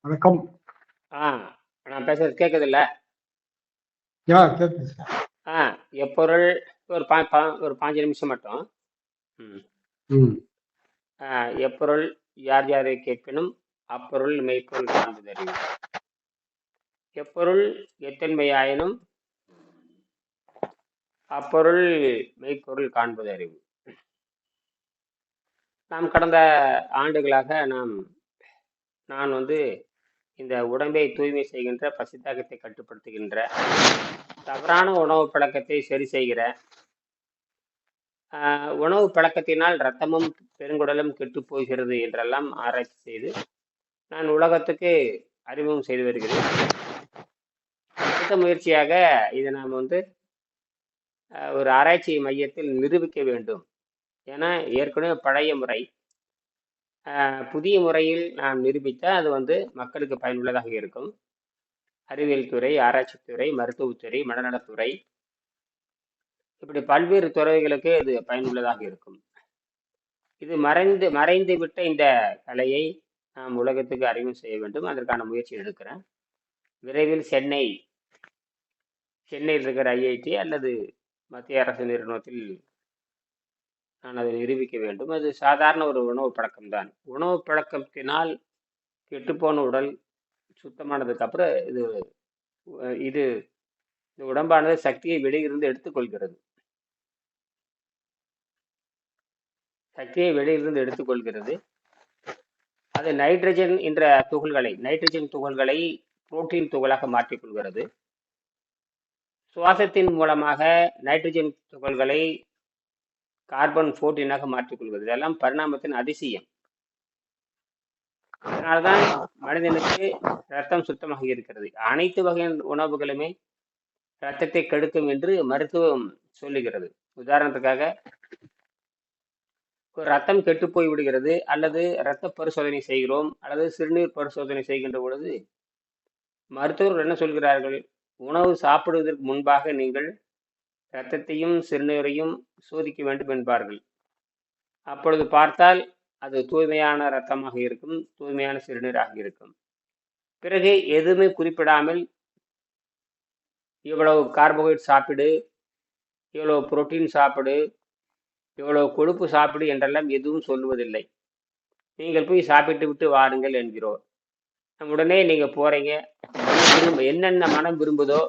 வணக்கம். ஆ நான் பேசுறது கேட்குதுல்ல யா கேட்குது சார். ஆ எப்பொருள் ஒரு பா பா- ஒரு பாஞ்சு நிமிஷம் மட்டும். ம். ம். ஆ, எப்பொருள் யார் யாரை கேட்பினும் அப்பொருள் மெய்ப்பொருள் காண்பதறிவு எப்பொருள் எத்தன்மையாயினும் அப்பொருள் மெய்ப்பொருள் காண்பதறிவு நாம் கடந்த ஆண்டுகளாக நாம் நான் வந்து இந்த உடம்பை தூய்மை செய்கின்ற பசித்தாகத்தை கட்டுப்படுத்துகின்ற தவறான உணவு பழக்கத்தை சரி செய்கிற உணவு பழக்கத்தினால் இரத்தமும் பெருங்குடலும் கெட்டு போகிறது என்றெல்லாம் ஆராய்ச்சி செய்து நான் உலகத்துக்கு அறிமுகம் செய்து வருகிறேன். அடுத்த முயற்சியாக இதை நாம் வந்து ஒரு ஆராய்ச்சி மையத்தில் நிரூபிக்க வேண்டும். ஏன்னா ஏற்கனவே பழைய முறை புதிய முறையில் நாம் நிரூபித்தால் அது வந்து மக்களுக்கு பயனுள்ளதாக இருக்கும். அறிவியல் துறை ஆராய்ச்சித்துறை மருத்துவத்துறை மனநலத்துறை இப்படி பல்வேறு துறைகளுக்கு இது பயனுள்ளதாக இருக்கும். இது மறைந்து மறைந்து விட்ட இந்த கலையை நாம் உலகத்துக்கு அறிமுகம் செய்ய வேண்டும். அதற்கான முயற்சி எடுக்கிறேன். விரைவில் சென்னை சென்னையில் இருக்கிற ஐஐடி அல்லது மத்திய அரசு நிறுவனத்தில் நான் அதை நிரூபிக்க வேண்டும். அது சாதாரண ஒரு உணவு பழக்கம்தான். உணவு பழக்கத்தினால் கெட்டுப்போன உடல் சுத்தமானதுக்கு அப்புறம் இது இது இந்த உடம்பானது சக்தியை வெளியிலிருந்து எடுத்துக்கொள்கிறது. சக்தியை வெளியிலிருந்து எடுத்துக்கொள்கிறது. அது நைட்ரஜன் என்ற துகள்களை நைட்ரஜன் துகள்களை புரோட்டீன் துகளாக மாற்றிக்கொள்கிறது சுவாசத்தின் மூலமாக நைட்ரஜன் துகள்களை கார்பன் ஃபோர்டீனாக மாற்றிக்கொள்கிறது. இதெல்லாம் பரிணாமத்தின் அதிசயம். அதனால்தான் மனிதனுக்கு ரத்தம் சுத்தமாக இருக்கிறது. அனைத்து வகையான உணவுகளுமே ரத்தத்தை கெடுக்கும் என்று மருத்துவம் சொல்லுகிறது. உதாரணத்துக்காக ரத்தம் கெட்டு போய் விடுகிறது அல்லது இரத்த பரிசோதனை செய்கிறோம் அல்லது சிறுநீர் பரிசோதனை செய்கின்ற பொழுது மருத்துவர்கள் என்ன சொல்கிறார்கள்? உணவு சாப்பிடுவதற்கு முன்பாக நீங்கள் இரத்தத்தையும் சிறுநீரையும் சோதிக்க வேண்டும் என்பார்கள். அப்பொழுது பார்த்தால் அது தூய்மையான இரத்தமாக இருக்கும் தூய்மையான சிறுநீராக இருக்கும். பிறகு எதுவுமே குறிப்பிடாமல் இவ்வளவு கார்போஹைட்ரேட் சாப்பிடு இவ்வளவு புரோட்டீன் சாப்பிடு இவ்வளவு கொழுப்பு சாப்பிடு என்றெல்லாம் எதுவும் சொல்லுவதில்லை. நீங்கள் போய் சாப்பிட்டு விட்டு வாருங்கள் என்கிறோம் உடனே நீங்கள் போகிறீங்க என்னென்ன மனம் விரும்புதோ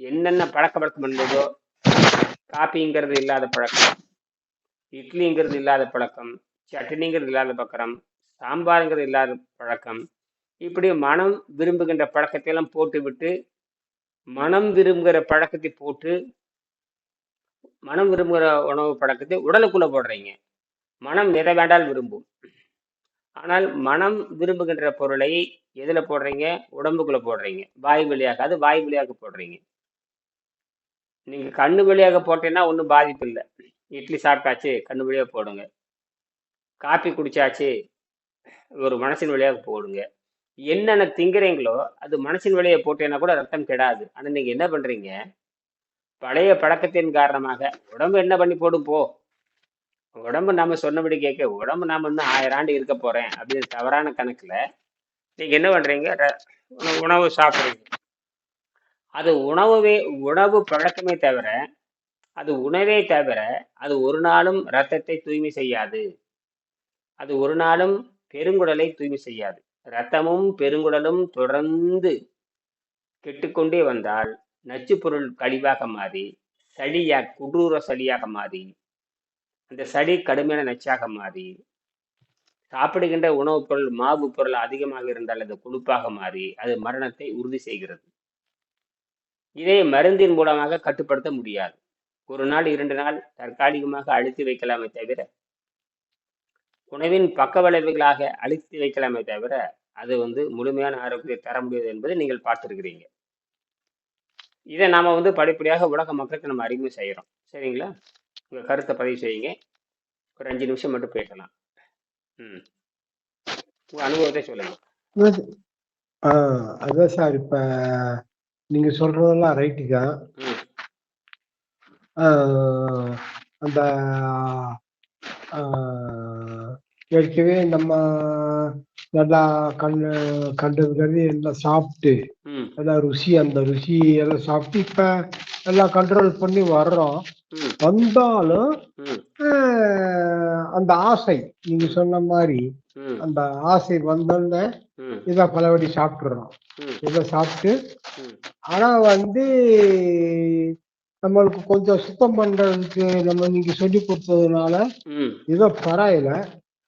என்னென்ன பழக்க வழக்கம் இருந்ததோ காப்பிங்கிறது இல்லாத பழக்கம் இட்லிங்கிறது இல்லாத பழக்கம் சட்னிங்கிறது இல்லாத பழக்கம் சாம்பாருங்கிறது இல்லாத பழக்கம். இப்படி மனம் விரும்புகின்ற பழக்கத்தை எல்லாம் போட்டுவிட்டு மனம் விரும்புகிற பழக்கத்தை போட்டு மனம் விரும்புகிற உணவு பழக்கத்தை உடலுக்குள்ள போடுறீங்க. மனம் எதை வேண்டால் விரும்பும். ஆனால் மனம் விரும்புகின்ற பொருளை எதில் போடுறீங்க? உடம்புக்குள்ள போடுறீங்க. வாய் வழியாக அது வாய் வழியாக போடுறீங்க. நீங்க கண்ணு வழியாக போட்டீங்கன்னா ஒன்றும் பாதிப்பு இல்லை. இட்லி சாப்பிட்டாச்சு கண்ணு வழியாக போடுங்க. காப்பி குடிச்சாச்சு ஒரு மனசின் வழியாக போடுங்க. என்னென்ன திங்குறீங்களோ அது மனசின் வழியை போட்டீங்கன்னா கூட ரத்தம் கெடாது. ஆனால் நீங்க என்ன பண்றீங்க? பழைய பழக்கத்தின் காரணமாக உடம்பு என்ன பண்ணி போடும் போ. உடம்பு நாம சொன்னபடி கேட்க உடம்பு நாம இன்னும் ஆயிரம் ஆண்டு இருக்க போறேன் அப்படின்னு தவறான கணக்குல நீங்க என்ன பண்றீங்க? ர- உணவு உணவு சாப்பிடுறீங்க. அது உணவுவே உணவு பழக்கமே தவிர அது உணவே தவிர அது ஒரு நாளும் ரத்தத்தை தூய்மை செய்யாது. அது ஒரு நாளும் பெருங்குடலை தூய்மை செய்யாது. ரத்தமும் பெருங்குடலும் தொடர்ந்து கெட்டுக்கொண்டே வந்தால் நச்சு பொருள் கழிவாக மாறி சளியா குடூர சளியாக மாறி அந்த சளி கடுமையான நச்சாக மாறி சாப்பிடுகின்ற உணவுப் பொருள் மாவு பொருள் அதிகமாக இருந்தால் அது கொழுப்பாக மாறி அது மரணத்தை உறுதி செய்கிறது. இதை மருந்தின் மூலமாக கட்டுப்படுத்த முடியாது. ஒரு நாள் இரண்டு நாள் தற்காலிகமாக அழுத்தி வைக்கலாமே தவிர உணவின் பக்க விளைவுகளாக அழுத்தி வைக்கலாமே தவிர அது வந்து முழுமையான ஆரோக்கியத்தை தர முடியாது என்பதை நீங்கள் பார்த்திருக்கிறீங்க. இதை நாம வந்து படிப்படியாக உலக மக்களுக்கு நம்ம அறிமுகம் செய்யறோம் சரிங்களா? உங்க கருத்தை பதிவு செய்யுங்க. ஒரு அஞ்சு நிமிஷம் மட்டும் பேசலாம். ம். உங்க அனுபவத்தை சொல்லுங்க. அதான் சார். இப்போ இப்ப நீங்க சொல்றதெல்லாம் ரைட்டு தான் அந்த ஏற்கனவே நம்ம நல்லா கண்ணு கண்டது எல்லாம் சாப்பிட்டு நல்லா ருசி அந்த ருசி எல்லாம் சாப்பிட்டு இப்ப எல்லாம் கண்ட்ரோல் பண்ணி வர்றோம். வந்தாலும் அந்த ஆசை நீங்க சொன்ன மாதிரி அந்த ஆசை வந்தோடனே இதை பலபடி சாப்பிட்டுறோம் இதை சாப்பிட்டு ஆனா வந்து நம்மளுக்கு கொஞ்சம் சுத்தம் பண்றதுக்கு நம்ம நீங்க சொல்லி கொடுத்ததுனால பரவாயில்ல.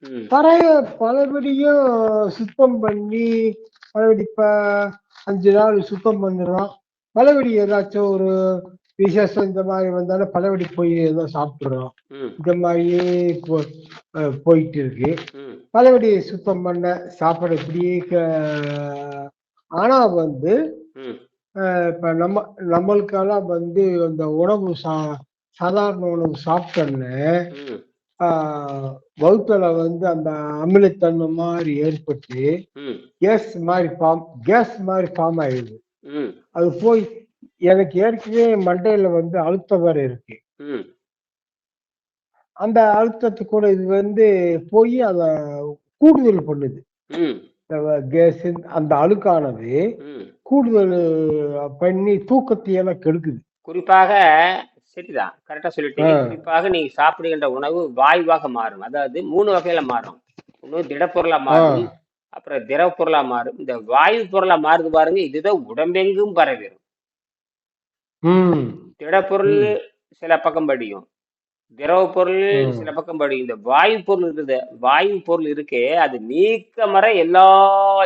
ம். பழைய பலபடியும் சுத்தம் பண்ணி பலபடி இப்ப அஞ்சு நாள் சுத்தம் பண்ணிடுறோம். பலபடி ஏதாச்சும் ஒரு விசேஷம் இந்த மாதிரி வந்தாலும் பலபடி போய் ஏதோ சாப்பிட்டுறோம். ம். இந்த அஹ் போயிட்டு இருக்கு. பலபடி சுத்தம் பண்ண சாப்பாடு இப்படியே ஆனா வந்து இப்ப நம்ம நம்மளுக்கெல்லாம் வந்து அந்த உணவு சா சாதாரண உணவு சாப்பிட்டோன்னே வகுத்துல வந்து அந்த அமிலத்தன்மை மாதிரி ஏற்பட்டு கேஸ் மாதிரி ஃபார்ம் கேஸ் மாதிரி ஃபார்ம் ஆயிடுது. அது போய் எனக்கு ஏற்கனவே மண்டையில வந்து அழுத்தம் வேற இருக்கு. அந்த அழுத்தத்து கூட இது வந்து போய் அதை கூடுதல் பண்ணுது. கேஸ் அந்த அழுக்கானது கூடுதல் பண்ணி தூக்கத்தை எல்லாம் கெடுக்குது. குறிப்பாக சரிதான் கரெக்டா சொல்லிட்டீங்க. குறிப்பாக நீங்க சாப்பிடுகின்ற உணவு வாயுவாக மாறும். அதாவது மூணு வகையில மாறும். ஒன்று திடப்பொருளா மாறும் அப்புறம் திரவ பொருளா மாறும். இந்த வாயு பொருளா மாறுது பாருங்க இதுதான் உடம்பெங்கும் பரவிடும் ம். திடப்பொருள் சில பக்கம் படியும். திரவ பொருள் ம். சில பக்கம் படியும். இந்த வாயு பொருள் இருக்குது. வாயு பொருள் இருக்கே அது நீக்க மர எல்லா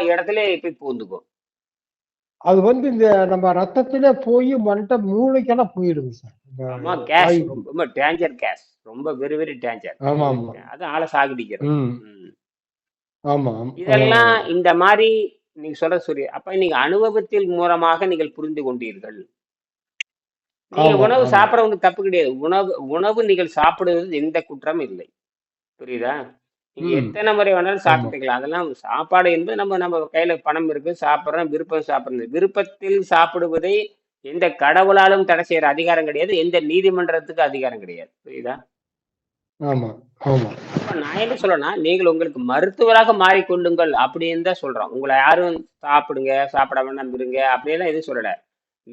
இடத்துலயும் போய் பூந்துக்கும் அது வந்து இந்த நம்ம ரத்தத்திலே போய் மண்டை மூளைக்கெல்லாம் போயிடுது சார். இந்த ஆமா கேஸ். வாயு. ரொம்ப டேஞ்சர் கேஸ். ரொம்ப வெரி வெரி டேஞ்சர். ஆமா ஆமா. அது ஆளை சாகடிக்கிறது. ம். ம். ஆமா இதெல்லாம் இந்த மாதிரி நீங்க சொல்ற சரி. அப்ப நீங்க அனுபவத்தில் மூலமாக நீங்கள் புரிந்து கொண்டீர்கள். நீங்க உணவு ஆமா. சாப்பிட தப்பு கிடையாது. உணவு உணவு நீங்கள் சாப்பிடுவது எந்த குற்றம் இல்லை. புரியுதா? நீங்க. எத்தனை முறை வேணாலும் சாப்பிட்டுக்கலாம். அதெல்லாம் சாப்பாடு என்பது நம்ம நம்ம கையில பணம் இருக்கு சாப்பிடுறோம் விருப்பம் சாப்பிடுறது. விருப்பத்தில் சாப்பிடுவதை எந்த கடவுளாலும் தடை செய்யற அதிகாரம் கிடையாது. எந்த நீதிமன்றத்துக்கு அதிகாரம் கிடையாது. புரியுதா? நான் என்ன சொல்றேன்னா நீங்கள் உங்களுக்கு மருத்துவராக மாறிக்கொள்ளுங்கள் அப்படின்னு தான் சொல்றோம். உங்களை யாரும் சாப்பிடுங்க சாப்பிட வேண்டாம் இருங்க அப்படியெல்லாம் எதுவும் சொல்லல.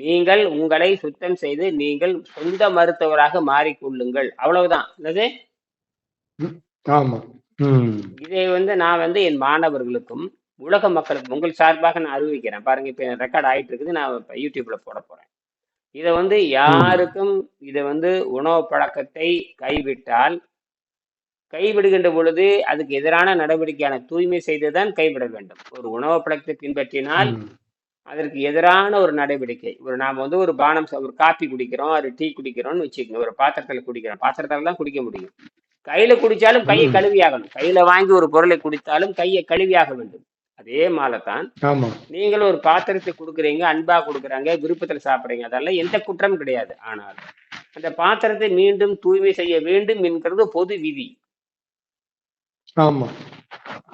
நீங்கள் உங்களை சுத்தம் செய்து நீங்கள் சொந்த மருத்துவராக மாறிக்கொள்ளுங்கள். அவ்வளவுதான். என்னது? ஆமா. இதை வந்து நான் வந்து என் மாணவர்களுக்கும் உலக மக்களுக்கும் உங்கள் சார்பாக நான் அறிவிக்கிறேன். பாருங்க இப்போ ரெக்கார்ட் ஆயிட்டு இருக்குது நான் இப்போ யூடியூப்ல போட போறேன். இதை வந்து யாருக்கும் இதை வந்து உணவு பழக்கத்தை கைவிட்டால் கைவிடுகின்ற பொழுது அதுக்கு எதிரான நடவடிக்கையான தூய்மை செய்துதான் கைவிட வேண்டும். ஒரு உணவு பழக்கத்தை பின்பற்றினால். அதற்கு எதிரான ஒரு நடவடிக்கை. ஒரு நாம வந்து ஒரு பானம் ஒரு காப்பி குடிக்கிறோம் ஒரு டீ குடிக்கிறோம்னு வச்சுக்கோங்க. ஒரு பாத்திரத்துல குடிக்கிறோம். பாத்திரத்தால தான் குடிக்க முடியும். கையில குடிச்சாலும் கையை ம். கழுவி ஆகணும் கையில வாங்கி ஒரு பொருளை குடித்தாலும் கையை கழுவியாக வேண்டும். அதே மாதிரிதான் ஆமா. நீங்கள் ஒரு பாத்திரத்தை கொடுக்குறீங்க அன்பா கொடுக்குறாங்க விருப்பத்தில் சாப்பிட்றீங்க அதெல்லாம் எந்த குற்றமும் கிடையாது. ஆனால் அந்த பாத்திரத்தை மீண்டும் தூய்மை செய்ய வேண்டும் என்கிறது பொது விதி. ஆமா.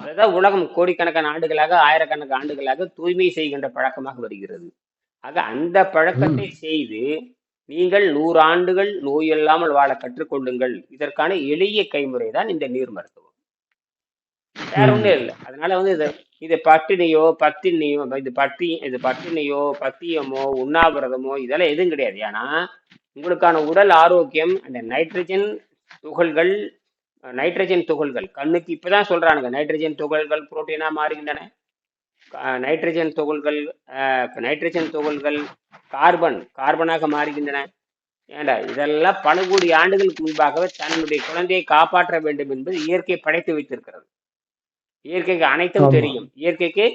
அதுதான் உலகம் கோடிக்கணக்கான ஆண்டுகளாக ஆயிரக்கணக்கான ஆண்டுகளாக தூய்மை செய்கின்ற பழக்கமாக வருகிறது. ஆக அந்த பழக்கத்தை செய்து நீங்கள் நூறு ஆண்டுகள் நோய் இல்லாமல் வாழ கற்றுக்கொள்ளுங்கள். இதற்கான எளிய கைமுறை தான் இந்த நீர் மருத்துவம். வேற ஒண்ணும் இல்லை. அதனால வந்து இது இது பட்டினியோ பத்தினியோ இது பட்டி இது பட்டினியோ பத்தியமோ உண்ணாவிரதமோ இதெல்லாம் எதுவும் கிடையாது. ஏன்னா உங்களுக்கான உடல் ஆரோக்கியம் அந்த நைட்ரஜன் துகள்கள் நைட்ரஜன் துகள்கள். கண்ணுக்கு இப்பதான் சொல்றானுங்க நைட்ரஜன் துகள்கள் புரோட்டீனா மாறுகின்றன. நைட்ரஜன் துகள்கள் நைட்ரஜன் துகள்கள் கார்பன் கார்பனாக மாறுகின்றன. ஏண்டா இதெல்லாம் பல கோடி ஆண்டுகளுக்கு முன்பாகவே தன்னுடைய குழந்தையை காப்பாற்ற வேண்டும் என்பது இயற்கை படைத்து வைத்திருக்கிறது. இயற்கைக்கு அனைத்தும். தெரியும். இயற்கைக்கு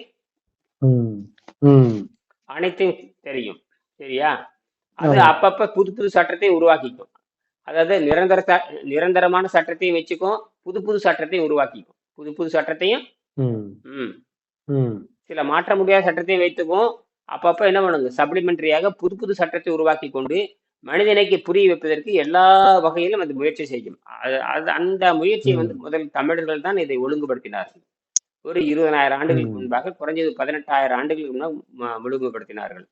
அனைத்தும் தெரியும். சரியா? அது. அப்பப்ப புது புது சட்டத்தை உருவாக்கிக்கும். அதாவது நிரந்தர நிரந்தரமான சட்டத்தையும் வச்சுக்கும் புது புது சட்டத்தையும் உருவாக்கிக்கும். புது புது சட்டத்தையும் சில மாற்ற முடியாத சட்டத்தையும் வைத்துக்கும் அப்பப்ப என்ன பண்ணுங்க சப்ளிமெண்டரியாக புது புது சட்டத்தை உருவாக்கி கொண்டு மனிதனைக்கு புரிய வைப்பதற்கு எல்லா வகையிலும் அது முயற்சி செய்யும். அது அது அந்த முயற்சியை வந்து முதல் தமிழர்கள் தான் இதை ஒழுங்குபடுத்தினார்கள். ஒரு இருபதனாயிரம் ஆண்டுகளுக்கு. முன்பாக குறைஞ்சது பதினெட்டாயிரம் ஆண்டுகளுக்கு முன்னால் ஒழுங்குபடுத்தினார்கள்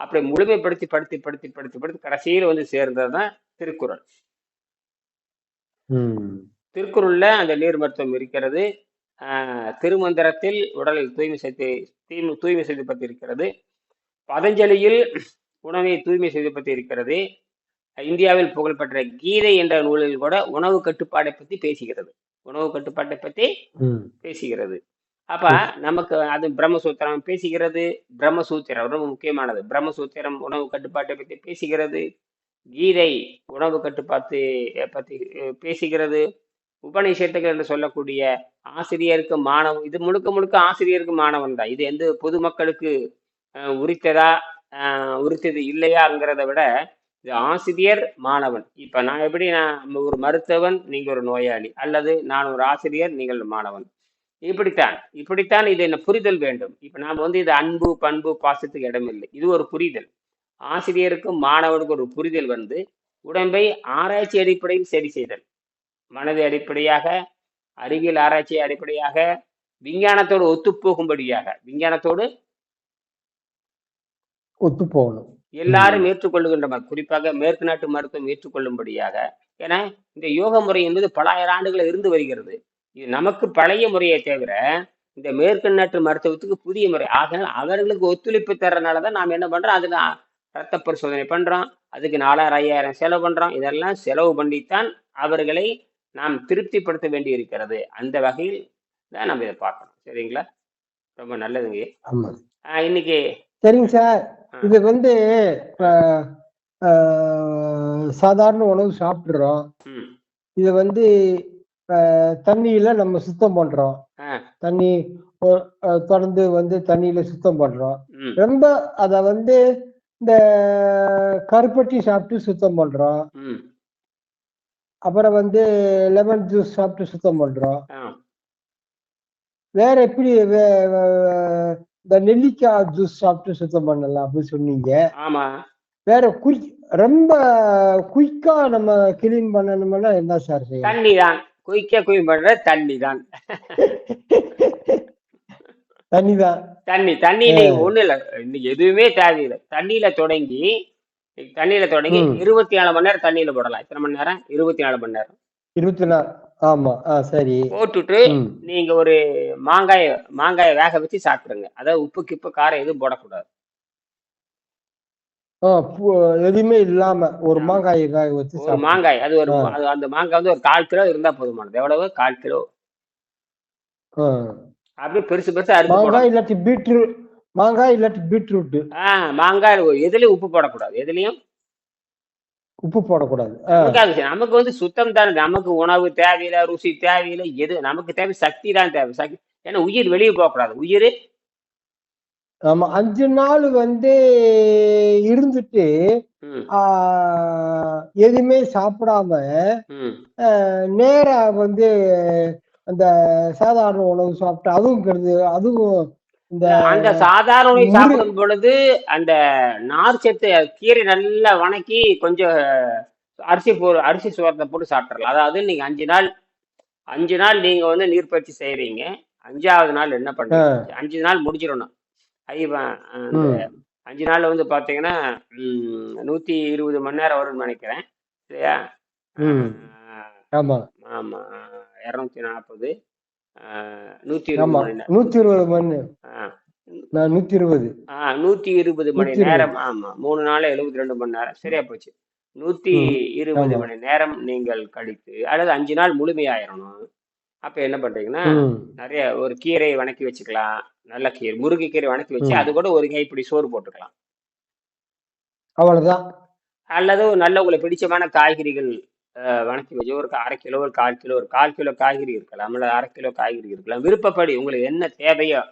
அப்படி முழுமைப்படுத்தி படுத்தி படுத்தி படுத்தி படுத்தி கடைசியில் வந்து சேர்ந்தது தான் திருக்குறள். ம். திருக்குறள்ல அந்த நீர் மருத்துவம் இருக்கிறது. ஆஹ், திருமந்திரத்தில் உடலை தூய்மை செய்து தூய்மை தூய்மை செய்து பற்றி இருக்கிறது பதஞ்சலியில் உணவை தூய்மை செய்து பற்றி இருக்கிறது இந்தியாவில் புகழ்பெற்ற கீதை என்ற நூலில் கூட உணவு கட்டுப்பாடை பற்றி பேசுகிறது. உணவு கட்டுப்பாட்டை ம். பேசுகிறது. அப்ப நமக்கு அது பிரம்மசூத்திரம் பேசுகிறது. பிரம்மசூத்திரம் ரொம்ப முக்கியமானது. பிரம்மசூத்திரம் உணவு கட்டுப்பாட்டை பற்றி பேசுகிறது. கீதை உணவு கட்டுப்பாத்து பற்றி பேசுகிறது. உபநிஷத்துகள் என்று சொல்லக்கூடிய ஆசிரியருக்கு மாணவன் இது முழுக்க முழுக்க ஆசிரியருக்கு மாணவன் தான். இது எந்த பொதுமக்களுக்கு உரித்ததா உரித்தது இல்லையாங்கிறத விட இது ஆசிரியர் மாணவன். இப்போ நான் எப்படி நான் ஒரு மருத்துவன் நீங்கள் ஒரு நோயாளி அல்லது நான் ஒரு ஆசிரியர் நீங்கள் மாணவன். இப்படித்தான் இப்படித்தான் இது என்ன புரிதல் வேண்டும். இப்போ நாம் வந்து இது அன்பு பண்பு பாசத்துக்கு இடமில்லை. இது ஒரு புரிதல். ஆசிரியருக்கும் மாணவனுக்கும் ஒரு புரிதல் வந்து உடம்பை ஆராய்ச்சி அடிப்படையில் சரி செய்தல். மனதை அடிப்படையாக அறிவியல் ஆராய்ச்சி அடிப்படையாக விஞ்ஞானத்தோடு ஒத்துப்போகும்படியாக விஞ்ஞானத்தோடு ஒத்து போகணும் எல்லாரும் ஏற்றுக்கொள்ளுகின்ற குறிப்பாக மேற்கு நாட்டு மருத்துவம் ஏற்றுக்கொள்ளும்படியாக ஏன்னா இந்த யோக முறை என்பது பல ஆயிரம் ஆண்டுகள் இருந்து வருகிறது. இது நமக்கு பழைய முறையை தவிர இந்த மேற்கு நாட்டு மருத்துவத்துக்கு புதிய முறை. ஆகையால் அவர்களுக்கு ஒத்துழைப்பு தர்றதுனால தான் நாம் என்ன பண்றோம் அதுல ரத்த பரிசோதனை பண்றோம் அதுக்கு நாலாயிரம் ஐயாயிரம் செலவு பண்றோம் இதெல்லாம் செலவு பண்ணித்தான் அவர்களை நாம் திருப்திப்படுத்த வேண்டி இருக்கிறது அந்த வகையில் தான் நம்ம இதை பார்க்கணும். சரிங்களா? ரொம்ப நல்லதுங்க. இன்னைக்கு சரிங்க சார். இது வந்து சாதாரண உணவு சாப்பிடுறோம். இதை வந்து ஆஹ், தண்ணியில நம்ம சுத்தம் பண்றோம். தண்ணி தொடர்ந்து வந்து தண்ணியில சுத்தம் பண்றோம். ரொம்ப அத வந்து இந்த கருப்பட்டி சாப்பிட்டு சுத்தம் பண்றோம். அப்புறம் வந்து லெமன் ஜூஸ் சாப்பிட்டு சுத்தம் பண்றோம். வேற எப்படி இந்த நெல்லிக்காய் ஜூஸ் சாப்பிட்டு சுத்தம் பண்ணலாம் அப்படின்னு சொன்னீங்க. வேற குயிக் ரொம்ப குயிக்கா நம்ம கிளீன் பண்ணணும்னா என்ன சார் செய்யணும் தண்ணி தான் குயிக்க குயின் பண்ற தண்ணி தான் தண்ணி தான் தண்ணி தண்ணி நீங்க ஒண்ணு இல்ல இன்னைக்கு எதுவுமே தேவையில்லை. தண்ணியில தொடங்கி தண்ணியில தொடங்கி. இருபத்தி நாலு மணி நேரம் தண்ணியில போடலாம். எத்தனை மணி நேரம்? இருபத்தி நாலு மணி நேரம். இருபத்தி நாலு ஆமா சரி. போட்டுட்டு. நீங்க ஒரு மாங்காய மாங்காய வேக வச்சு சாப்பிடுங்க. அதாவது உப்பு கிப்பு காரம் எதுவும் போடக்கூடாது. எதுவுமே இல்லாம ஒரு. மாங்காயை காய வச்சு ஒரு. மாங்காய். அது ஒரு அந்த மாங்காய் வந்து ஒரு கால் கிலோ இருந்தா போதுமானது. எவ்வளவு? கால் கிலோ. அப்படியே பெருசு பெருசா அறுத்து மாங்காய் போடணும். இல்லாட்டி பீட்ரூட் மாங்காய் இல்லாட்டி பீட்ரூட் ஆஹ் மாங்காய் எதுலயும் உப்பு போடக்கூடாது. எதுலயும்? உப்பு போடக்கூடாது. ஆ, நமக்கு வந்து சுத்தம் தானே. நமக்கு உணவு தேவையில்லை ருசி தேவையில்லை எது? நமக்கு தேவை சக்தி தான் தேவை. சக்தி. ஏன்னா உயிர் வெளியே போகக்கூடாது. உயிர்? ஆமா. அஞ்சு நாள் வந்து இருந்துட்டு ம். ஆ, எதுவுமே சாப்பிடாம ம். ஆ, நேரா வந்து அந்த சாதாரண உணவு சாப்பிட்டு அதுவும் கெடுது அதுவும் இந்த அந்த சாதாரண உணவை சாப்பிடும் பொழுது அந்த நார் சத்து கீரை நல்லா வணக்கி கொஞ்சம் அரிசி போ அரிசி சோறத்தை போட்டு சாப்பிட்றலாம் அதாவது நீங்க அஞ்சு நாள் அஞ்சு நாள் நீங்க வந்து நீர்ப்பயிற்சி செய்றீங்க அஞ்சாவது நாள் என்ன பண்றீங்க அஞ்சு நாள் முடிஞ்சிடணும். அஞ்சு நாள்ல வந்து பாத்தீங்கன்னா நூத்தி இருபது மணி நேரம் வரும்னு நினைக்கிறேன். சரியா ஆமா. ஆமா. இரநூத்தி நாற்பது நூத்தி இருபது நூத்தி இருபது மணி நான் நூத்தி இருபது. ஆஹ், நூத்தி இருபது மணி. நேரம். ஆமா மூணு நாள் எழுபத்தி ரெண்டு மணி நேரம். சரியா போச்சு. நூத்தி. இருபது. மணி நேரம் நீங்கள் கழித்து அல்லது அஞ்சு நாள் முழுமையாயிரணும். அப்ப என்ன பண்றீங்கன்னா. நிறைய ஒரு கீரையை வணக்கி வச்சுக்கலாம். நல்ல கீரை முருங்கைக்கீரை வணக்கி வச்சு. அது கூட ஒரு கைப்பிடி சோறு போட்டுக்கலாம். அவ்வளவுதான். அல்லது நல்ல உங்களுக்கு பிடிச்சமான காய்கறிகள் வணக்கி வச்சு ஒரு அரை கிலோ ஒரு கால் கிலோ ஒரு கால் கிலோ காய்கறி இருக்கலாம் அல்லது அரை கிலோ காய்கறி இருக்கலாம். விருப்பப்படி உங்களுக்கு என்ன தேவையோ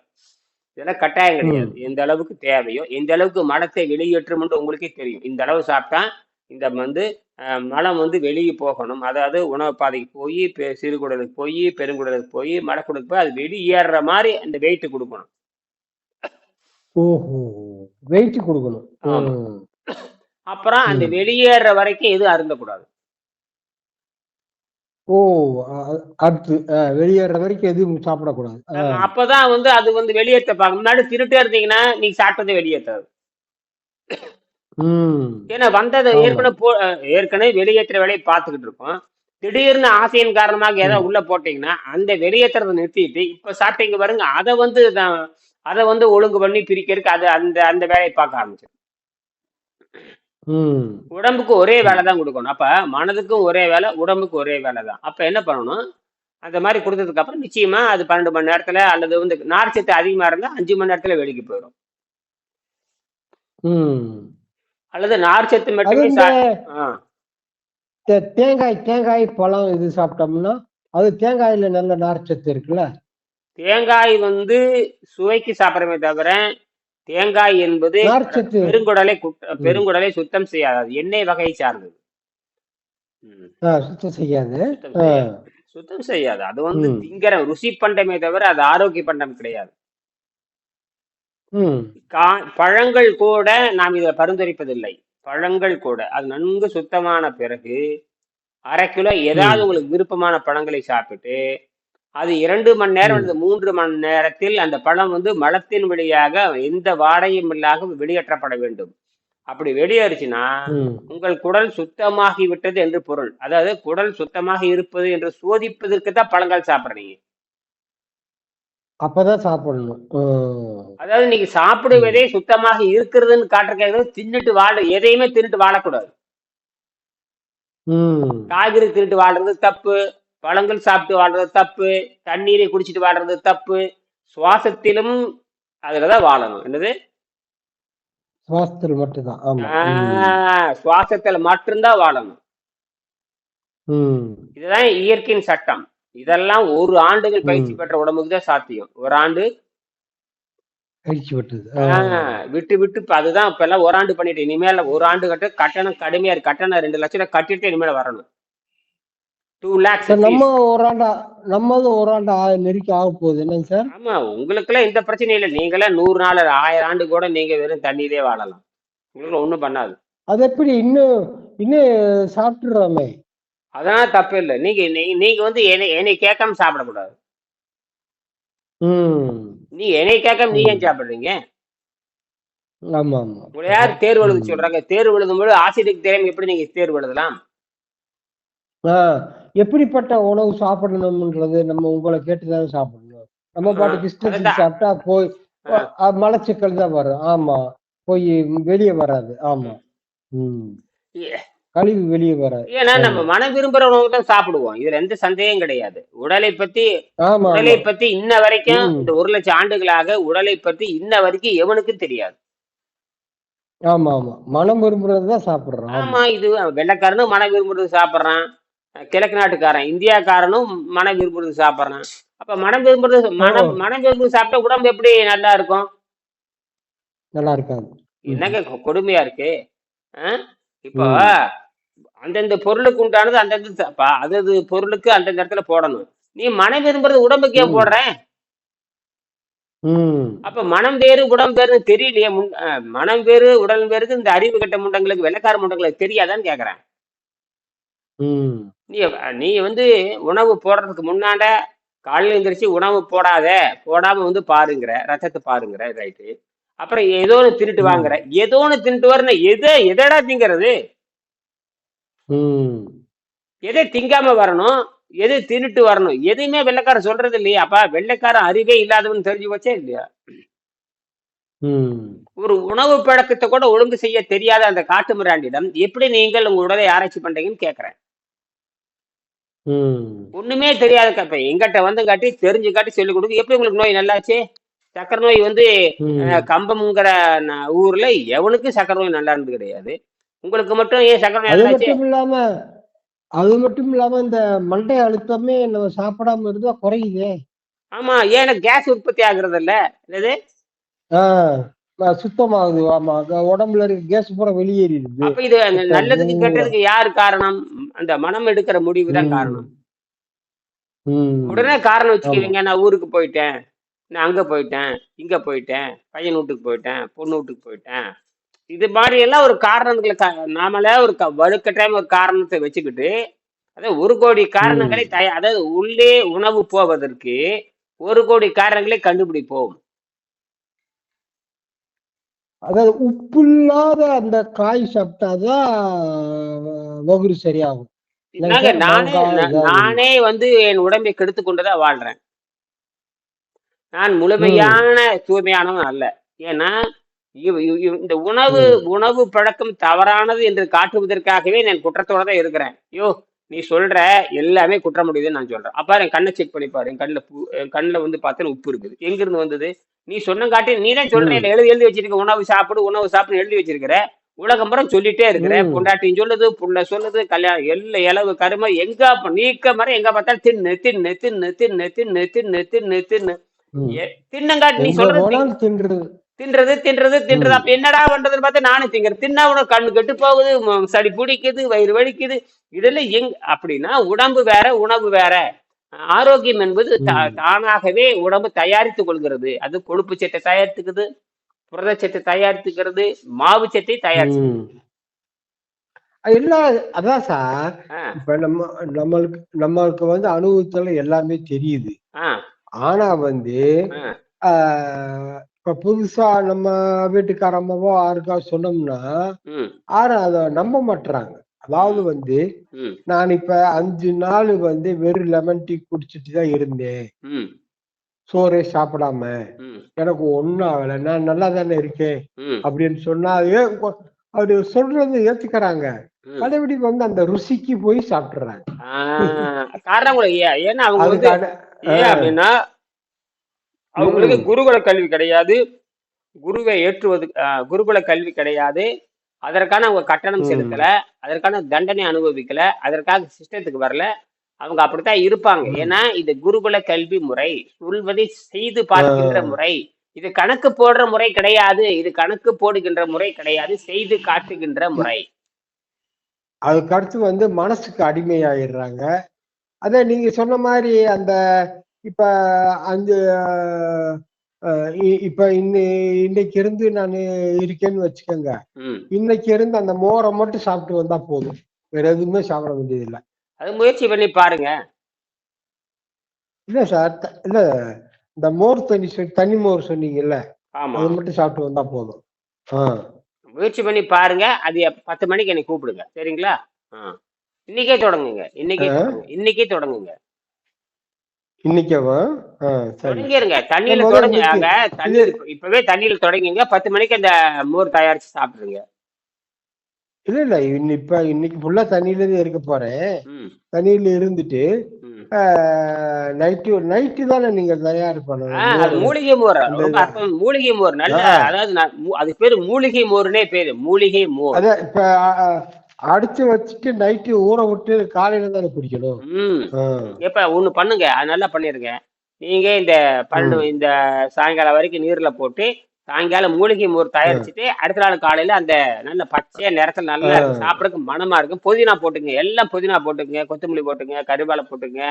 இதெல்லாம் கட்டாயம் கிடையாது. எந்த அளவுக்கு தேவையோ எந்த அளவுக்கு மலத்தை வெளியேற்றும் உங்களுக்கே தெரியும். இந்த அளவு சாப்பிட்டா இந்த வந்து மலம் வந்து வெளியே போகணும். அதாவது உணவு பாதைக்கு போய் பெ- சிறுகுடலுக்கு போய் பெருங்குடலுக்கு போய் மலக்குடலுக்கு போய் அது வெளியேறுற மாதிரி அந்த வெயிட் கொடுக்கணும். வெயிட் கொடுக்கணும். அப்புறம் அந்த. வெளியேற வரைக்கும் எதுவும் அருந்தக்கூடாது. ஓ அடுத்து வெளியேற வரைக்கும் எதுவும் சாப்பிடக்கூடாது. அப்பதான் வந்து அது வந்து வெளியேற்ற பார்க்கும் முன்னாடி திருட்டே இருந்தீங்கன்னா நீங்க சாப்பிட்டதை வெளியேற்றாது. ஏன்னா வந்ததை. ஏற்கனவே போ ஏற்கனவே வெளியேற்ற வேலையை பார்த்துக்கிட்டு இருக்கோம். திடீர்னு ஆசையின் காரணமாக ஏதாவது உள்ள போட்டீங்கன்னா அந்த வெளியேற்றுறதை நிறுத்திட்டு இப்ப சாப்பிட்டீங்க பாருங்க அதை வந்து அதை வந்து ஒழுங்கு பண்ணி பிரிக்கிறதுக்கு அது அந்த அந்த வேலையை பார்க்க ஆரம்பிச்சு ம். உடம்புக்கு ஒரே வேலை தான் கொடுக்கணும். அப்ப மனதுக்கும் ஒரே வேலை உடம்புக்கு ஒரே வேலை தான் அப்ப என்ன பண்ணணும்? அந்த மாதிரி கொடுத்ததுக்கு அப்புறம் நிச்சயமா அது பன்னெண்டு மணி நேரத்துல அல்லது வந்து நார்ச்சத்து அதிகமா இருந்தா அஞ்சு மணி நேரத்துல வெளிக்கு போயிடும். அல்லது நார்ச்சத்து மட்டுமே தேங்காய் தேங்காய் பழம் இது சாப்பிட்டோம்னா அது தேங்காயில நல்ல நார்ச்சத்து இருக்குல்ல? தேங்காய் வந்து சுவைக்கு சாப்பிடுறமே தவிர தேங்காய் என்பது பெருங்குடலை பெருங்குடலை சுத்தம் செய்யாது. எண்ணெய் வகையை சார்ந்தது. சுத்தம் செய்யாது. சுத்தம் செய்யாது. அது வந்து. திங்கிற ருசி பண்டமே தவிர அது ஆரோக்கிய பண்டம் கிடையாது. பழங்கள் கூட நாம் இதை பரிந்துரைப்பதில்லை. பழங்கள் கூட. அது நன்கு சுத்தமான பிறகு அரை கிலோ ஏதாவது. உங்களுக்கு விருப்பமான பழங்களை சாப்பிட்டு அது இரண்டு மணி நேரம். அல்லது மூன்று மணி நேரத்தில் அந்த பழம் வந்து மலத்தின் வழியாக எந்த வாடையும் இல்லாக வெளியேற்றப்பட வேண்டும். அப்படி வெளியேறுச்சுன்னா உங்கள் குடல் சுத்தமாகி விட்டது என்று பொருள். அதாவது குடல் சுத்தமாக இருப்பது என்று சோதிப்பதற்கு தான் பழங்கள் சாப்பிடுறீங்க. அப்பதான் சாப்பிடணும். அதாவது நீங்க சாப்பிடுவதே சுத்தமாக இருக்கிறதுன்னு காட்டுறதுக்காக தின்னுட்டு வாழ எதையுமே தின்னுட்டு வாழக்கூடாது. காய்கறி தின்னுட்டு வாழ்றது தப்பு. பழங்கள் சாப்பிட்டு வாழ்றது தப்பு தண்ணீரை குடிச்சிட்டு வாழ்றது தப்பு. சுவாசத்திலும் அதுலதான் வாழணும். என்னது? சுவாசத்தில் மட்டும்தான். சுவாசத்துல மட்டும்தான் வாழணும். இதுதான் இயற்கையின் சட்டம். இதெல்லாம் ஒரு ஆண்டுகள் பயிற்சி. பெற்ற உடம்புக்கு தான் சாத்தியம். ஒரு ஆண்டு. ஆ. ஆஹ், விட்டு விட்டு இப்ப அதுதான் இப்ப எல்லாம் ஒரு ஆண்டு பண்ணிட்டு இனிமேல் ஒரு ஆண்டு கட்ட கட்டணம் கடுமையா இருக்கு. கட்டணம் ரெண்டு லட்சம் கட்டிட்டு இனிமேல் வரணும். டூ லேக்ஸ் நம்ம நம்மதும் ஒரு ஆண்டா நெருக்கி ஆக போகுது. என்னங்க சார்? ஆமா உங்களுக்கெல்லாம் எந்த பிரச்சனையும் இல்லை. நீங்களாம் நூறு நாள் ஆயிரம் ஆண்டு கூட நீங்க வெறும் தண்ணியிலே வாழலாம். உங்களுக்கு ஒண்ணும் பண்ணாது. அது எப்படி? இன்னும் இன்னும் சாப்பிட்டுறோமே. அதனால தப்பு இல்லை. நீங்க நீங்க வந்து என்னை என்னை கேட்காம சாப்பிடக்கூடாது. நீ என்னை கேட்காம நீ ஏன் சாப்பிடுறீங்க? ஆமா ஆமா. உங்களை யார் தேர்வு எழுத. சொல்றாங்க? தேர்வு எழுதும்போது ஆசிரியருக்கு தெரியாம எப்படி நீங்க தேர்வு எழுதலாம்? எப்படிப்பட்ட உணவு சாப்பிடணும்ன்றது நம்ம உங்களை கேட்டுதானே சாப்பிடணும். நம்ம பாட்டுக்கு இஷ்டத்துக்கு. சாப்பிட்டா போய் மலச்சிக்கல் தான் வரும். ஆமா. போய் வெளியே வராது. ஆமா. ம். ஏ- கழிவு வெளியே வராது. ஏன்னா நம்ம மனம் விரும்புற உணவு தான் சாப்பிடுவோம். இதுல எந்த சந்தேகம் கிடையாது. உடலை பத்தி ஆமா உடலை பத்தி இன்ன வரைக்கும். இந்த ஒரு லட்சம் ஆண்டுகளாக உடலை பத்தி இன்ன வரைக்கும் எவனுக்கும் தெரியாது. ஆமா ஆமா. மனம் விரும்புறது தான் சாப்பிடுறோம். ஆமா. இது வெள்ளைக்காரனும் மன விரும்புறது சாப்பிட்றான். கிழக்கு நாட்டுக்காரன் இந்தியாக்காரனும் மன விரும்புறது சாப்பிட்றான். அப்ப மனம் விரும்புறது மனம். மனம் விரும்புறது சாப்பிட்டா உடம்பு எப்படி நல்லா இருக்கும்? நல்லா இருக்காது. என்னங்க கொடுமையா இருக்கு? இப்போ. அந்தந்த பொருளுக்கு உண்டானது அந்தந்த அதது பொருளுக்கு அந்தந்த இடத்துல போடணும். நீ மனம் விரும்புறது உடம்புக்கு ஏன் ம். போடுற ம். அப்ப மனம் வேறு உடம்பு வேறுன்னு தெரியலையே மனம் வேறு உடல் வேறு இந்த அறிவு கட்ட முண்டங்களுக்கு வெள்ளக்கார முண்டங்களுக்கு தெரியாதான்னு கேக்குறேன். நீ நீ வந்து உணவு போடுறதுக்கு முன்னாண்ட காலையில எந்திரிச்சு உணவு போடாத. போடாம வந்து பாருங்கிற ரத்தத்தை பாருங்கிற ரைட்டு அப்புறம் ஏதோ ஒன்று தின்னுட்டு வாங்குற. ஏதோ ஒன்று தின்னுட்டு வரணும் எதை எதடா திங்கிறது? எதை திங்காம வரணும்? எது தின்னுட்டு வரணும்? எதையுமே வெள்ளைக்காரன் சொல்றது இல்லையா. அப்ப வெள்ளைக்காரன் அறிவே இல்லாதவன் தெரிஞ்சு வச்சே இல்லையா? ஒரு உணவு பழக்கத்தை கூட ஒழுங்கு செய்ய தெரியாத அந்த காட்டு மிராண்டிடம் எப்படி நீங்கள் உங்க உடலை ஆராய்ச்சி பண்றீங்கன்னு கேக்குறேன். ஒண்ணுமே தெரியாத இப்ப எங்கிட்ட வந்து காட்டி தெரிஞ்சு காட்டி சொல்லிக் கொடுக்கு. எப்படி உங்களுக்கு நோய் நல்லாச்சு? சக்கரை நோய் வந்து கம்பம்ங்கிற ஊர்ல எவனுக்கும் சக்கரை நோய் நல்லா இருந்தது கிடையாது. உங்களுக்கு மட்டும் ஏன் சக்கரை நோய் அது மட்டும் இல்லாம அது மட்டும் இல்லாம இந்த மண்டை அழுத்தமே நம்ம சாப்பிடாம இருந்தா குறையுதே. ஆமா ஏன்னா கேஸ் உற்பத்தி ஆகுறது இல்ல என்னது சுத்தமாகுது. ஆமா உடம்புல இருக்க கேஸ் பூரா வெளியேறிடுது. அப்ப இது அந்த இப்ப நல்லதுக்கு பூரா. கெட்டதுக்கு யார் காரணம்? அந்த மனம் எடுக்கிற முடிவு தான் ம். காரணம். ம். உடனே காரணம் வச்சுக்குவீங்க. நான் ஊருக்கு போயிட்டேன். நான் அங்க போயிட்டேன். இங்க போயிட்டேன். பையன் வீட்டுக்கு போயிட்டேன். பொண்ணு வீட்டுக்கு போயிட்டேன். இது மாதிரி எல்லாம் ஒரு காரணங்களை க- நாமளே ஒரு க- வலுக்கட்டாயமா ஒரு காரணத்தை வச்சுக்கிட்டு அதாவது ஒரு கோடி காரணங்களை தய அதாவது உள்ளே உணவு போவதற்கு ஒரு கோடி காரணங்களை கண்டுபிடிப்போம். அதாவது உப்பு இல்லாத அந்த காய் சாப்பிட்டாதான் வகுறு சரியாகும். நானே நானே வந்து என் உடம்பை கெடுத்து கொண்டுதான் வாழ்றேன். நான் முழுமையான தூய்மையானவன் அல்ல. ஏன்னா இந்த உணவு உணவு பழக்கம் தவறானது என்று காட்டுவதற்காகவே நான் குற்றத்தோட தான் இருக்கிறேன். ஐயோ நீ சொல்ற எல்லாமே குற்றம் முடியுதுன்னு நான் சொல்றேன். அப்ப என் கண்ணை செக் பண்ணி பாரு. என் கண்ணில் என் கண்ணில் வந்து பார்த்தா உப்பு இருக்குது. எங்க இருந்து வந்தது? நீ சொன்னங்காட்டி நீ தான் சொல்ற. ம். இல்ல எழுதி எழுதி வச்சிருக்க. உணவு சாப்பிடு உணவு சாப்பிடு எழுதி வச்சிருக்கிற. உலகம் புறம் சொல்லிட்டே இருக்கிற. ம். பொண்டாட்டியும் சொல்லுது புள்ள சொல்லுது கல்யாணம் எல்ல இளவு கருமை எங்க நீக்க மரம் எங்க பார்த்தாலும் தின்னு தின்னு தின்னு தின்னு தின்னு தின்னு தின்னு தின்னு தின்னங்காட்டி நீ சொல்றது தின்றது தின்றது தின்றது. அப்ப என்னடா பண்றதுன்னு பார்த்தா நானும் திங்கிறேன். தின்னா உனக்கு கண்ணு கெட்டு போகுது சளி பிடிக்குது வயிறு வலிக்குது. இதெல்லாம் எங் அப்படின்னா உடம்பு வேற உணவு வேற. ஆரோக்கியம் என்பது தானாகவே உடம்பு தயாரித்துக் கொள்கிறது. அது கொழுப்பு சட்டை தயாரித்துக்குது புரதச்சத்தை தயாரித்துக்கிறது மாவு ம். அது எல்லாம் அதான் சார். இப்ப நம்ம நம்மளுக்கு நம்மளுக்கு வந்து அனுபவத்துல எல்லாமே தெரியுது. ஆனா வந்து இப்ப புதுசா நம்ம வீட்டுக்கார அம்மாவோ யாருக்கா சொன்னோம்னா யாரும் அதை நம்ப மாட்றாங்க. அதாவது வந்து நான் இப்ப அஞ்சு நாள் வந்து வெறும் லெமன் டீ குடிச்சிட்டு தான் இருந்தேன். சோறே சாப்பிடாம எனக்கு ஒண்ணும் ஆகல. நான் நல்லா தானே இருக்கேன் அப்படின்னு சொன்னா அவரு சொல்றது ஏத்துக்கறாங்க. மறுபடி வந்து அந்த ருசிக்கு போய் சாப்பிடுறாங்க காரணம் ஏன்னா அவங்க அப்படின்னா அவங்களுக்கு குருகுல கல்வி கிடையாது. குருவை ஏற்றுவது குருகுல கல்வி கிடையாது. அதற்கான அவங்க கட்டணம் செலுத்தல. அதற்கான தண்டனை அனுபவிக்கல. அதற்காக சிஸ்டத்துக்கு வரல. அவங்க அப்படித்தான் இருப்பாங்க. ஏன்னா இது குருகுல கல்வி முறை. சொல்வதை செய்து பார்க்கின்ற முறை. இது கணக்கு போடுற முறை கிடையாது. இது கணக்கு போடுகின்ற முறை கிடையாது. செய்து காட்டுகின்ற முறை. அதுக்கு அடுத்து வந்து மனசுக்கு அடிமையாயிடுறாங்க. அதே நீங்க சொன்ன மாதிரி அந்த இப்ப அந்த இப்ப இன்னை இன்னைக்கு இருந்து நான் இருக்கேன்னு வச்சுக்கோங்க. இன்னைக்கு இருந்து அந்த மோரை மட்டும் சாப்பிட்டு வந்தா போதும். வேற எதுவுமே சாப்பிட வேண்டியதில்லை. அது முயற்சி பண்ணி பாருங்க. இல்ல சார் இல்ல. இந்த மோர் தண்ணி தண்ணி மோர் சொன்னீங்கல்ல அது மட்டும் சாப்பிட்டு வந்தா போதும். முயற்சி பண்ணி பாருங்க. அது பத்து மணிக்கு என்னை கூப்பிடுங்க. சரிங்களா. இன்னைக்கே தொடங்குங்க. இன்னைக்கே இன்னைக்கே தொடங்குங்க. இன்னைக்கேவா தொடங்கிருங்க. தண்ணியில தண்ணீர் இப்ப- இப்பவே தண்ணியில தொடங்குங்க. பத்து மணிக்கு அந்த மோர் தயாரிச்சு சாப்பிடுங்க. இல்ல இல்ல. இன்னி- இப்ப இன்னைக்கு ஃபுல்லா தண்ணியில இருக்க போறேன். தண்ணியில இருந்துட்டு நைட்டு நைட்டு தானே நீங்க தயார் மோர். மூலிகை மோர். மூலிகை மோர். நல்ல. அதாவது அது பேரு மூலிகை மோர்னே பேரு. மூலிகை மோர். அத இப்ப அடிச்சு வச்சுட்டு நைட்டு ஊற விட்டு காலையில தானே குடிக்கணும். எப்ப ஒண்ணு பண்ணுங்க. அது நல்லா பண்ணிருங்க. நீங்க இந்த பன்னெண்டு இந்த சாயங்காலம் வரைக்கும் நீர்ல போட்டு சாயங்காலம் மூலிகை மோர் தயாரிச்சுட்டு அடுத்த நாள் காலையில அந்த நல்ல பச்சையா நிறத்துல நல்லா இருக்கும். சாப்பிடறதுக்கு மனமா இருக்கும். புதினா போட்டுங்க எல்லாம் புதினா போட்டுக்குங்க. கொத்தமல்லி போட்டுங்க கருவேப்பிலை போட்டுங்க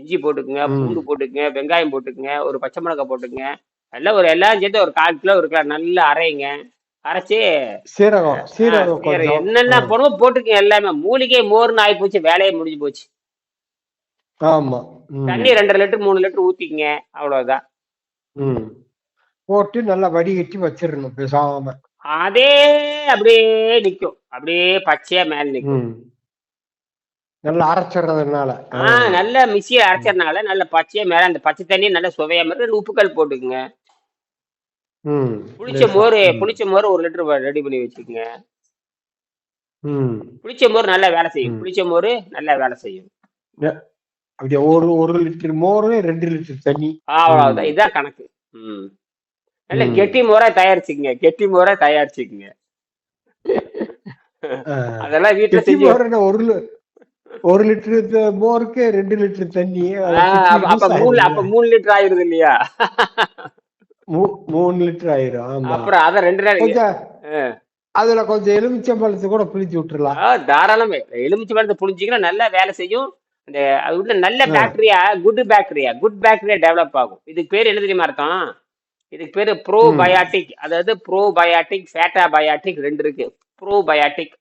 இஞ்சி போட்டுக்குங்க. பூண்டு போட்டுக்குங்க. வெங்காயம் போட்டுக்குங்க. ஒரு பச்சை மிளகாய் போட்டுக்குங்க. எல்லாம் ஒரு எல்லாம் சேர்த்து ஒரு கால் கிலோ ஒரு கிலோ நல்லா அரைங்க. அரைச்சி. சீரகம் சீரகம் என்னென்ன ஆ. போடுமோ போட்டுக்குங்க எல்லாமே. மூலிகை மோர்னு ஆகி போச்சு வேலையே முடிஞ்சு போச்சு. ஆமா. தண்ணி ரெண்டரை லிட்டர் மூணு லிட்டர் ஊத்திக்கங்க அவ்வளவுதான். போட்டு நல்லா வடிகட்டி வச்சிடணும் பேசாம. அதே அப்படியே நிக்கும். அப்படியே பச்சையா மேல நிக்கும். நல்லா அரைச்சிடுறதுனால. ஆஹ் நல்ல மிக்சியை அரைச்சதுனால நல்ல பச்சையா மேல அந்த பச்சை தண்ணி நல்ல சுவையா மாதிரி உப்புக்கல் போட்டுக்குங்க. ம். புளிச்ச மோர் புளிச்ச மோர் ஒரு லிட்டர் ரெடி பண்ணி வச்சுக்கோங்க. புளிச்ச மோர் நல்லா வேலை செய்யும். புளிச்ச மோர் நல்லா வேலை செய்யும். அப்படியே ஒரு ஒரு லிட்டர் மோரு ரெண்டு லிட்டர் தண்ணி? அவ்வளவுதான். இதான் கணக்கு. ம். நல்ல. கெட்டி மோரா தயாரிச்சுக்கங்க. கெட்டி மோரா தயாரிச்சுக்கங்க. அதெல்லாம் வீட்டுல செஞ்சு ஒரு ஒரு லிட்டர் மோருக்கு ரெண்டு லிட்டர் தண்ணி. அப்ப- மூணு அப்ப மூணு லிட்டர் ஆயிருது இல்லையா? மூணு லிட்டர் ஆயிரும் அப்புறம் அத ரெண்டு நாள். அதுல கொஞ்சம் எலுமிச்சம்பழத்தை கூட பிழிச்சு விட்டுறலாம். தாராளமே எலுமிச்சை பழத்தை புளிஞ்சிங்கன்னா நல்லா வேலை செய்யும். அந்த அது உள்ள நல்ல. Bacteria good bacteria good bacteria develop ஆகும். இதுக்கு பேர் என்ன தெரியுமா அர்த்தம்? இதுக்கு பேரு ப்ரோபயாட்டிக் அதாவது ப்ரோபயாட்டிக் ஃபேட்டாபயாட்டிக் ரெண்டு இருக்கு. ப்ரோபயாட்டிக்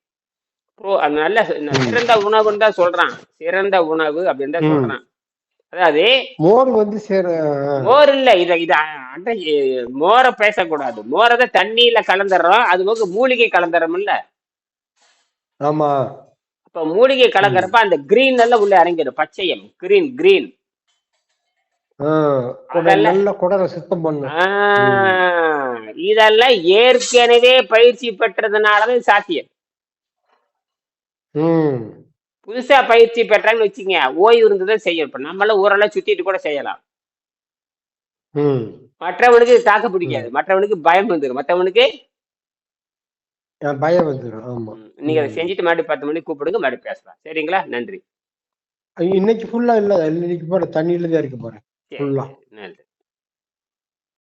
ப்ரோ அது நல்ல சிறந்த உணவுன்னு தான் சொல்றான். சிறந்த உணவு அப்படின்னு தான். சொல்றான். அதாவது மோர் வந்து சேர மோர் இல்ல இத இத மோரை பேசக்கூடாது. மோரை தான் தண்ணியில கலந்துடுறோம் அது போக மூலிகை கலந்துடுறோம் இல்ல ஆமா. இப்ப மூலிகை ம். கலக்கறப்ப அந்த கிரீன் எல்லாம் உள்ள இறங்கிடும் பச்சையம். Green green. இதெல்லாம் ஏற்கனவே பயிற்சி பெற்றதுனாலதான் சாத்தியம். ம். புதுசா பயிற்சி பெற்றான்னு வச்சுங்க ஓய்வு இருந்ததை செய்யும். இப்ப நம்மளாம் ஊரெல்லாம் சுத்திட்டு கூட செய்யலாம். மற்றவனுக்கு தாக்க. பிடிக்காது. மற்றவனுக்கு பயம் வந்துடும் மற்றவனுக்கு பயம் வந்துடும் ஆமா. நீங்க அதை. செஞ்சுட்டு மறுபடியும் பத்து மணிக்கு கூப்பிடுங்க மறுபடியும் பேசலாம். சரிங்களா? நன்றி. இன்னைக்கு ஃபுல்லா இல்ல. இன்னைக்கு பாரு தண்ணியில தான் இருக்கு சரி ஃபுல்லா நன்றி.